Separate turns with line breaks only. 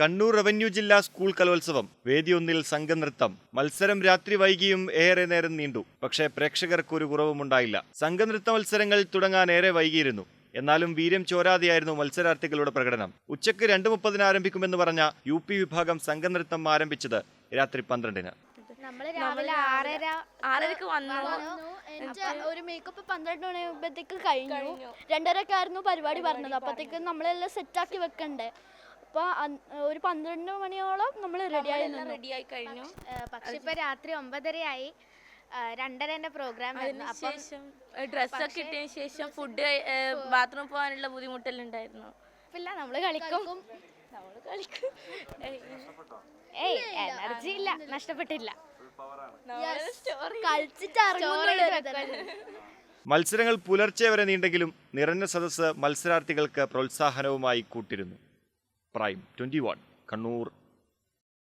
Kannur revenue ജില്ലാ school കലോത്സവം വേദിയൊന്നിൽ സംഘനൃത്തം. മത്സരം രാത്രി വൈകിയും ഏറെ നേരം നീണ്ടു. പക്ഷേ പ്രേക്ഷകർക്ക് ഒരു കുറവുമുണ്ടായില്ല. സംഘനൃത്ത മത്സരങ്ങൾ തുടങ്ങാൻ ഏറെ വൈകിയിരുന്നു. എന്നാലും വീര്യം ചോരാതെയായിരുന്നു മത്സരാർത്ഥികളുടെ പ്രകടനം. ഉച്ചയ്ക്ക് രണ്ട് മുപ്പതിന് ആരംഭിക്കുമെന്ന് പറഞ്ഞ യു പി വിഭാഗം സംഘനൃത്തം ആരംഭിച്ചത് രാത്രി പന്ത്രണ്ടിന്.
ആറരക്ക് വന്നു.
ഒരു മേക്കപ്പ് പന്ത്രണ്ട് മണിയാകുമ്പോഴത്തേക്ക് കഴിഞ്ഞു. രണ്ടരക്കായിരുന്നു പരിപാടി പറഞ്ഞത്. അപ്പത്തേക്ക് നമ്മളെല്ലാം സെറ്റാക്കി വെക്കണ്ടേ. അപ്പൊ അന്ന് ഒരു പന്ത്രണ്ട് മണിയോളം നമ്മൾ റെഡിയായി നിന്നു.
റെഡി ആയി കഴിഞ്ഞു.
പക്ഷെ ഇപ്പൊ രാത്രി ഒമ്പതരയായി. രണ്ടരന്റെ പ്രോഗ്രാം ആയിരുന്നു അപ്പം
അതിനുശേഷം ഡ്രസ്സൊക്കെ ഇട്ടതിന് ശേഷം ഫുഡ് ബാത്റൂം പോകാനുള്ള ബുദ്ധിമുട്ടെല്ലാം ഉണ്ടായിരുന്നു?
ഇല്ല നമ്മൾ കളിക്കും.
നമ്മൾ കളിക്കും.
ഏയ് എനർജി ഇല്ല. നഷ്ടപ്പെട്ടില്ല.
മത്സരങ്ങൾ പുലർച്ചെ വരെ നീണ്ടെങ്കിലും നിറഞ്ഞ സദസ്സ് മത്സരാർത്ഥികൾക്ക് പ്രോത്സാഹനവുമായി കൂട്ടിരുന്നു. പ്രൈം. Twenty one. കണ്ണൂർ.